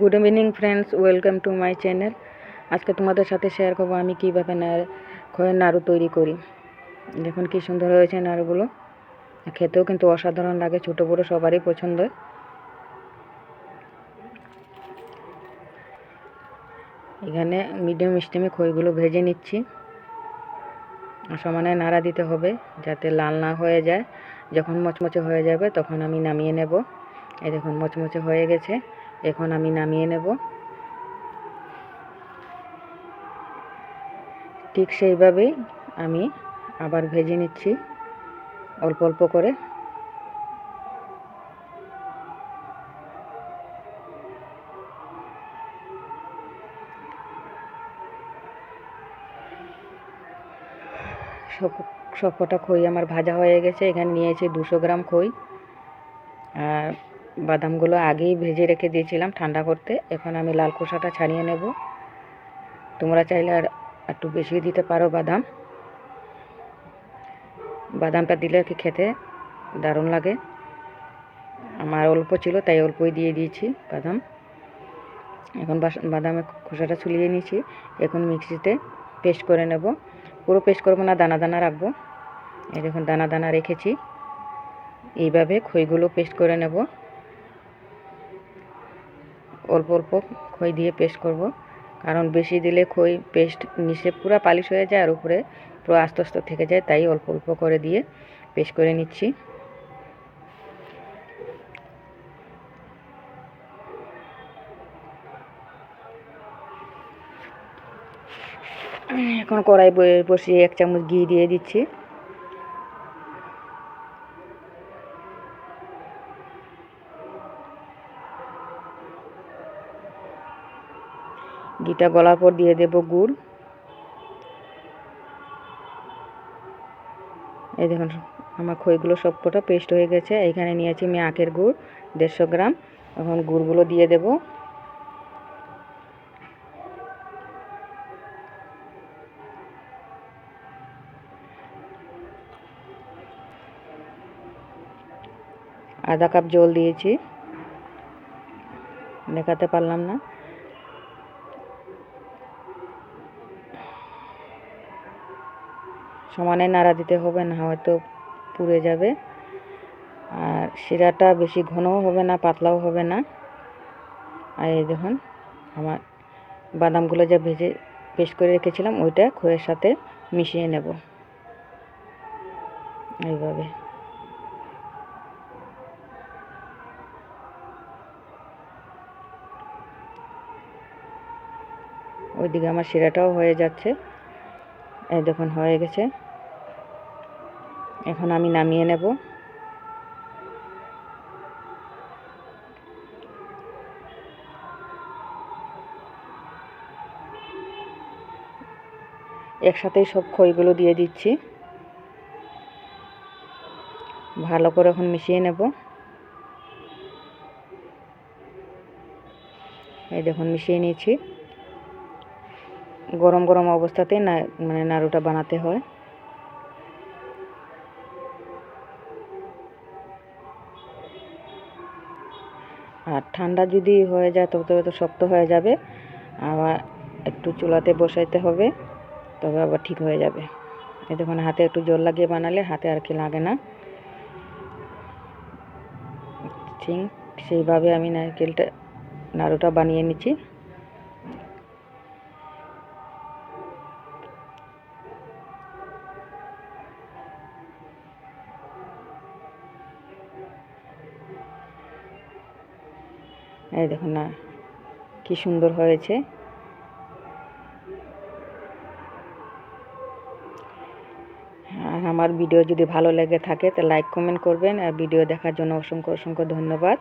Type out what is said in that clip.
Good evening friends welcome to my channel আজকে তোমাদের সাথে শেয়ার করব আমি কীভাবে খয়ের নাড়ু তৈরি করি। দেখুন কি সুন্দর হয়েছে নাড়ুগুলো। খেতেও কিন্তু অসাধারণ লাগে, ছোটো বড়ো সবারই পছন্দ। এখানে মিডিয়াম স্টিমে খইগুলো ভেজে নিচ্ছি। সমানে নাড়া দিতে হবে যাতে লাল না হয়ে যায়। যখন মচমচে হয়ে যাবে, তখন আমি নামিয়ে নেব। এই দেখুন, মচমচে হয়ে গেছে। এখন আমি নামিয়ে নেব। ঠিক সেইভাবেই আমি আবার ভেজে নিচ্ছি, অল্প অল্প করে। সব সব কটা খই আমার ভাজা হয়ে গেছে, এখানে নিয়েছি দুশো গ্রাম খই। আর বাদামগুলো আগেই ভেজে রেখে দিয়েছিলাম ঠান্ডা করতে। এখন আমি লাল খোসাটা ছাড়িয়ে নেব। তোমরা চাইলে আর একটু বেশি দিতে পারো বাদাম। বাদামটা দিলে কি খেতে দারুণ লাগে। আমার অল্প ছিল, তাই অল্পই দিয়ে দিয়েছি বাদাম। এখন বাদামের খোসাটা ছুলিয়ে নিয়েছি। এখন মিক্সিতে পেস্ট করে নেব। পুরো পেস্ট করব না, দানা দানা রাখব। এই দেখুন, দানা দানা রেখেছি। এইভাবে খইগুলো পেস্ট করে নেব। অল্প অল্প খই দিয়ে পেস্ট করব। কারণ বেশি দিলে খই পেস্ট নিচে পুরো পালিশ হয়ে যায় আর উপরে পুরো আস্তে আস্তে থেকে যায়, তাই অল্প অল্প করে দিয়ে পেস্ট করে নিচ্ছি। এখন কড়াই বসিয়ে এক চামচ ঘি দিয়ে দিচ্ছি। ঘিটা গলার পর দিয়ে দেব গুড়। এই দেখুন, আমার খইগুলো সবকটা পেস্ট হয়ে গেছে। এখানে নিয়েছি আমি আখের গুড়, দেড়শো গ্রাম। এখন গুড়গুলো দিয়ে দেব। আধা কাপ জল দিয়েছি। দেখাতে পারলাম না। সমানে নাড়া দিতে হবে, না হয়তো পুড়ে যাবে। আর শিরাটা বেশি ঘনও হবে না, পাতলাও হবে না। আর এই দেখুন, আমার বাদামগুলো যা ভেজে, পেস্ট করে রেখেছিলাম, ওইটা খয়ের সাথে মিশিয়ে নেব। এইভাবে। ওইদিকে আমার শিরাটাও হয়ে যাচ্ছে। এই দেখুন, হয়ে গেছে। এখন আমি নামিয়ে নেব। একসাথেই সব খইগুলো দিয়ে দিচ্ছি। ভালো করে এখন মিশিয়ে নেব। এই দেখুন, মিশিয়ে নিয়েছি। গরম গরম অবস্থাতে না মানে নাড়ুটা বানাতে হয়। আর ঠান্ডা যদি হয়ে যায়, তবে তবে তো শক্ত হয়ে যাবে। আবার একটু চুলাতে বসাইতে হবে, তবে আবার ঠিক হয়ে যাবে। এই দেখুন, হাতে একটু জল লাগিয়ে বানালে হাতে আর কি লাগে না। ঠিক সেইভাবে আমি নারকেলটা, নাড়ুটা বানিয়ে নিচ্ছি। এই দেখো না, কি সুন্দর হয়েছে। আর আমার ভিডিও যদি ভালো লেগে থাকে, তো লাইক, কমেন্ট করবেন। আর ভিডিও দেখার জন্য অসংখ্য অসংখ্য ধন্যবাদ।